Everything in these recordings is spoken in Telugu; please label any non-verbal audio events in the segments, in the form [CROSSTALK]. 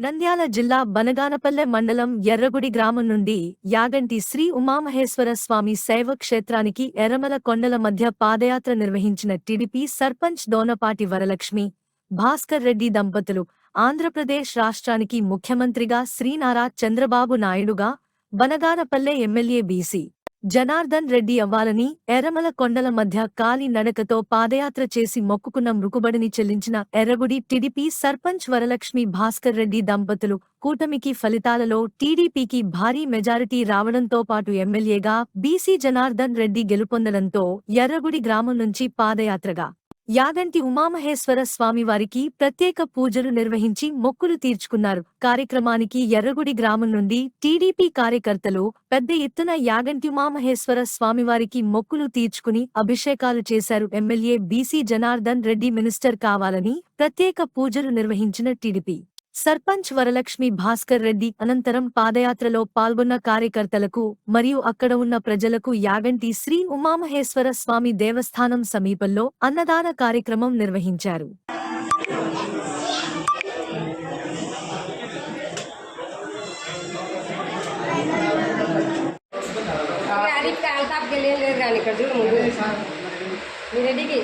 నంద్యాల జిల్లా బనగానపల్లె మండలం ఎర్రగుడి గ్రామం నుండి యాగంటి శ్రీ ఉమామహేశ్వర స్వామి శైవ క్షేత్రానికి ఎర్రమల కొండల మధ్య పాదయాత్ర నిర్వహించిన టీడీపీ సర్పంచ్ దోనపాటి వరలక్ష్మి భాస్కర్ రెడ్డి దంపతులు ఆంధ్రప్రదేశ్ రాష్ట్రానికి ముఖ్యమంత్రిగా శ్రీనారా చంద్రబాబు నాయుడుగా బనగానపల్లె ఎమ్మెల్యే బీసీ జనార్దన్ రెడ్డి అవ్వాలని ఎర్రమల కొండల మధ్య కాలి నడకతో పాదయాత్ర చేసి మొక్కుకున్న మృకుబడిని చెల్లించిన ఎర్రగుడి టీడీపీ సర్పంచ్ వరలక్ష్మి భాస్కర్ రెడ్డి దంపతులు కూటమికి ఫలితాలలో టీడీపీకి భారీ మెజారిటీ రావడంతో పాటు ఎమ్మెల్యేగా బీసీ జనార్దన్ రెడ్డి గెలుపొందడంతో ఎర్రగుడి గ్రామం నుంచి పాదయాత్రగా యాగంటి ఉమామహేశ్వర స్వామివారికి ప్రత్యేక పూజలు నిర్వహించి మొక్కులు తీర్చుకున్నారు. కార్యక్రమానికి ఎర్రగుడి గ్రామం నుండి టీడీపీ కార్యకర్తలు పెద్ద ఎత్తున యాగంటి ఉమామహేశ్వర స్వామివారికి మొక్కులు తీర్చుకుని అభిషేకాలు చేశారు. MLA BC Janardhan Reddy minister కావాలని ప్రత్యేక పూజలు నిర్వహించిన టీడీపీ. సర్పంచ్ వరలక్ష్మి భాస్కర్ రెడ్డి అనంతరం పాదయాత్రలో పాల్గొన్న కార్యకర్తలకు మరియు అక్కడ ఉన్న ప్రజలకు యాగంటి శ్రీ ఉమామహేశ్వర స్వామి దేవస్థానం సమీపంలో అన్నదాన కార్యక్రమం నిర్వహించారు. ఇక్కడ చూడు ముందు. మీ రెడ్డికి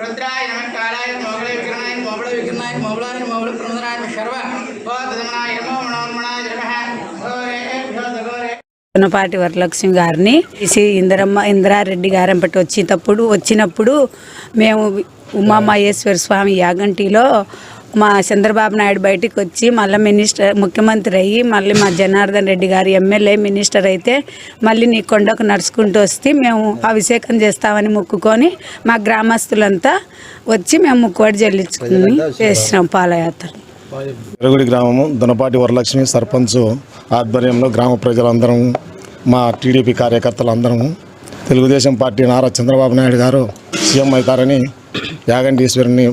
రుద్రాయ విగ్రహాయ విగ్రహాయ శర్వ వరలక్ష్మి గారిని శ్రీ ఇందిరమ్మ ఇందిరారెడ్డి గారంపటి వచ్చేటప్పుడు వచ్చినప్పుడు మేము ఉమామహేశ్వర స్వామి యాగంటిలో మా చంద్రబాబు నాయుడు బయటికి వచ్చి మళ్ళీ మినిస్టర్ ముఖ్యమంత్రి అయ్యి మళ్ళీ మా జనార్దన్ రెడ్డి గారు ఎమ్మెల్యే మినిస్టర్ అయితే మళ్ళీ నీ కొండకు నడుచుకుంటూ వస్తే మేము అభిషేకం చేస్తామని మొక్కుకొని మా గ్రామస్తులంతా వచ్చి మేము ముక్కుబడి చెల్లించుకుని చేసినాం పాదయాత్ర. ఎరగుడి గ్రామము దొనపాటి వరలక్ష్మి సర్పంచ్ ఆధ్వర్యంలో గ్రామ ప్రజలందరం మా టీడీపీ కార్యకర్తలు అందరము తెలుగుదేశం పార్టీ నారా చంద్రబాబు నాయుడు గారు సీఎం అవుతారని యాగంటి ఈశ్వరుని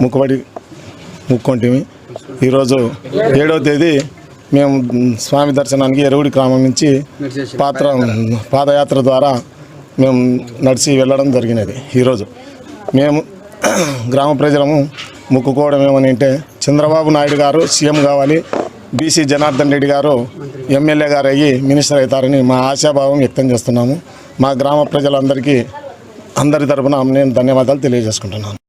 ముక్కుబడి ముక్కొంటిమి ఈరోజు ఏడవ తేదీ మేము స్వామి దర్శనానికి ఎరువుడి గ్రామం నుంచి పాత్ర పాదయాత్ర ద్వారా మేము నడిచి వెళ్ళడం జరిగినది ఈరోజు. మేము [CLEARS THROAT] గ్రామ ప్రజలము మొక్కుకోవడం ఏమని అంటే చంద్రబాబు నాయుడు గారు సీఎం కావాలి బీసీ జనార్దన్ రెడ్డి గారు ఎమ్మెల్యే గారు అయ్యి మినిస్టర్ అవుతారని మా ఆశాభావం వ్యక్తం చేస్తున్నాము. మా గ్రామ ప్రజలందరికీ అందరి తరఫున నేను ధన్యవాదాలు తెలియజేసుకుంటున్నాను.